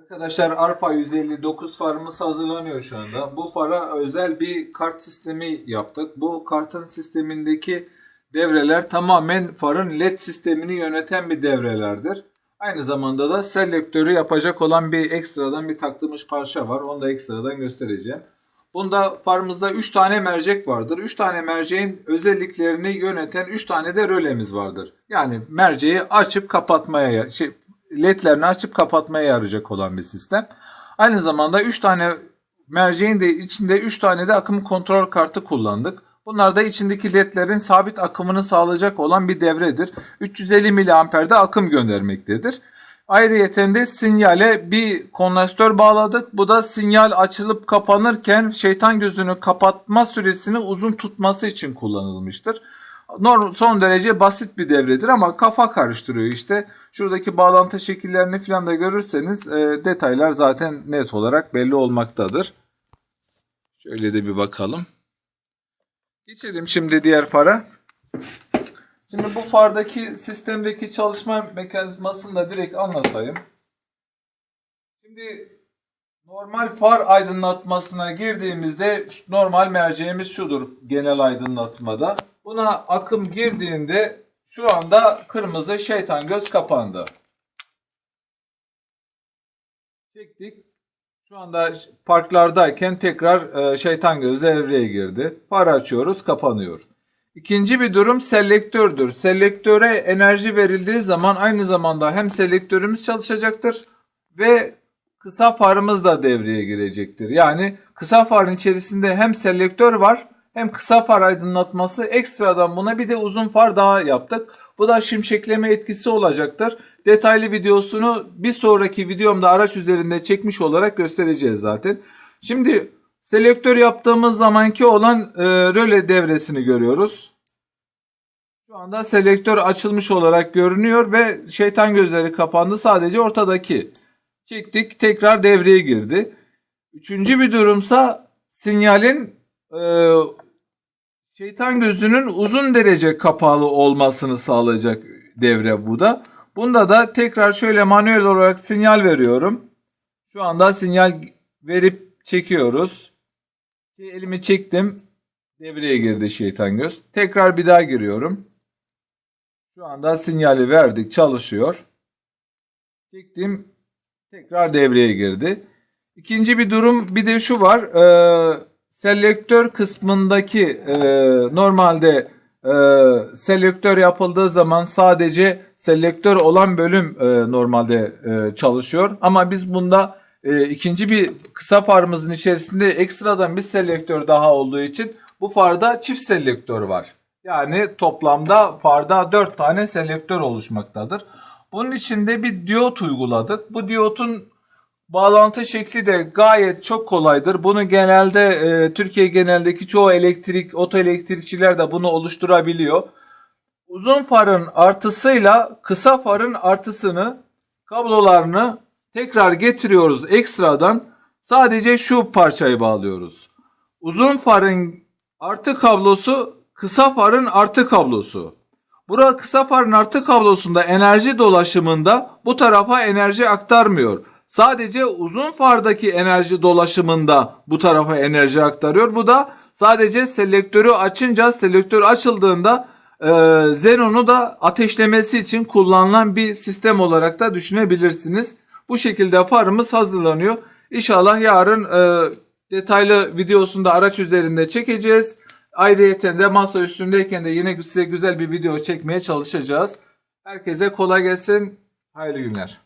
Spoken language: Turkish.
Arkadaşlar Alfa 159 farımız hazırlanıyor şu anda. Bu fara özel bir kart sistemi yaptık. Bu kartın sistemindeki devreler tamamen farın led sistemini yöneten bir devrelerdir. Aynı zamanda da selektörü yapacak olan bir ekstradan bir taktığımız parça var. Onu da ekstradan göstereceğim. Bunda farımızda 3 tane mercek vardır. 3 tane merceğin özelliklerini yöneten 3 tane de rölemiz vardır. Yani merceği açıp kapatmaya, şey, ledlerini açıp kapatmaya yarayacak olan bir sistem. Aynı zamanda 3 tane merceğin de içinde 3 tane de akım kontrol kartı kullandık. Bunlar da içindeki ledlerin sabit akımını sağlayacak olan bir devredir. 350 miliamperde akım göndermektedir. Ayrıyeten de sinyale bir kondansatör bağladık. Bu da sinyal açılıp kapanırken şeytan gözünü kapatma süresini uzun tutması için kullanılmıştır. Norm, son derece basit bir devredir ama kafa karıştırıyor işte. Şuradaki bağlantı şekillerini falan da görürseniz e, detaylar zaten net olarak belli olmaktadır. Şöyle de bir bakalım. Geçelim şimdi diğer fara. Şimdi bu fardaki sistemdeki çalışma mekanizmasını da direkt anlatayım. Şimdi normal far aydınlatmasına girdiğimizde normal merceğimiz şudur genel aydınlatmada. Buna akım girdiğinde şu anda kırmızı şeytan göz kapandı. Çektik. Şu anda parklardayken tekrar e, şeytan göz devreye girdi. Far açıyoruz, kapanıyor. İkinci bir durum selektördür. Selektöre enerji verildiği zaman aynı zamanda hem selektörümüz çalışacaktır ve kısa farımız da devreye girecektir. Yani kısa farın içerisinde hem selektör var hem kısa far aydınlatması ekstradan buna bir de uzun far daha yaptık. Bu da şimşekleme etkisi olacaktır. Detaylı videosunu bir sonraki videomda araç üzerinde çekmiş olarak göstereceğiz zaten. Şimdi selektör yaptığımız zamanki olan e, röle devresini görüyoruz. Şu anda selektör açılmış olarak görünüyor ve şeytan gözleri kapandı sadece ortadaki. Çektik tekrar devreye girdi. Üçüncü bir durumsa sinyalin e, şeytan gözünün uzun derece kapalı olmasını sağlayacak devre bu da. Bunda da tekrar şöyle manuel olarak sinyal veriyorum. Şu anda sinyal verip çekiyoruz. Elimi çektim. Devreye girdi şeytan göz. Tekrar bir daha giriyorum. Şu anda sinyali verdik çalışıyor. Çektim. Tekrar devreye girdi. İkinci bir durum bir de şu var. Ee, selektör kısmındaki e, normalde e, selektör yapıldığı zaman sadece selektör olan bölüm e, normalde e, çalışıyor. Ama biz bunda e, ikinci bir kısa farımızın içerisinde ekstradan bir selektör daha olduğu için bu farda çift selektör var. Yani toplamda farda 4 tane selektör oluşmaktadır. Bunun içinde bir diyot uyguladık. Bu diyotun bağlantı şekli de gayet çok kolaydır. Bunu genelde e, Türkiye genelindeki çoğu elektrik, otoelektrikçiler de bunu oluşturabiliyor. Uzun farın artısıyla kısa farın artısını kablolarını tekrar getiriyoruz ekstradan. Sadece şu parçayı bağlıyoruz. Uzun farın artı kablosu kısa farın artı kablosu. Burada kısa farın artı kablosunda enerji dolaşımında bu tarafa enerji aktarmıyor. Sadece uzun fardaki enerji dolaşımında bu tarafa enerji aktarıyor. Bu da sadece selektörü açınca selektör açıldığında e, Xenon'u da ateşlemesi için kullanılan bir sistem olarak da düşünebilirsiniz. Bu şekilde farımız hazırlanıyor. İnşallah yarın e, detaylı videosunda araç üzerinde çekeceğiz. Ayrıyeten de masa üstündeyken de yine size güzel bir video çekmeye çalışacağız. Herkese kolay gelsin. Hayırlı günler.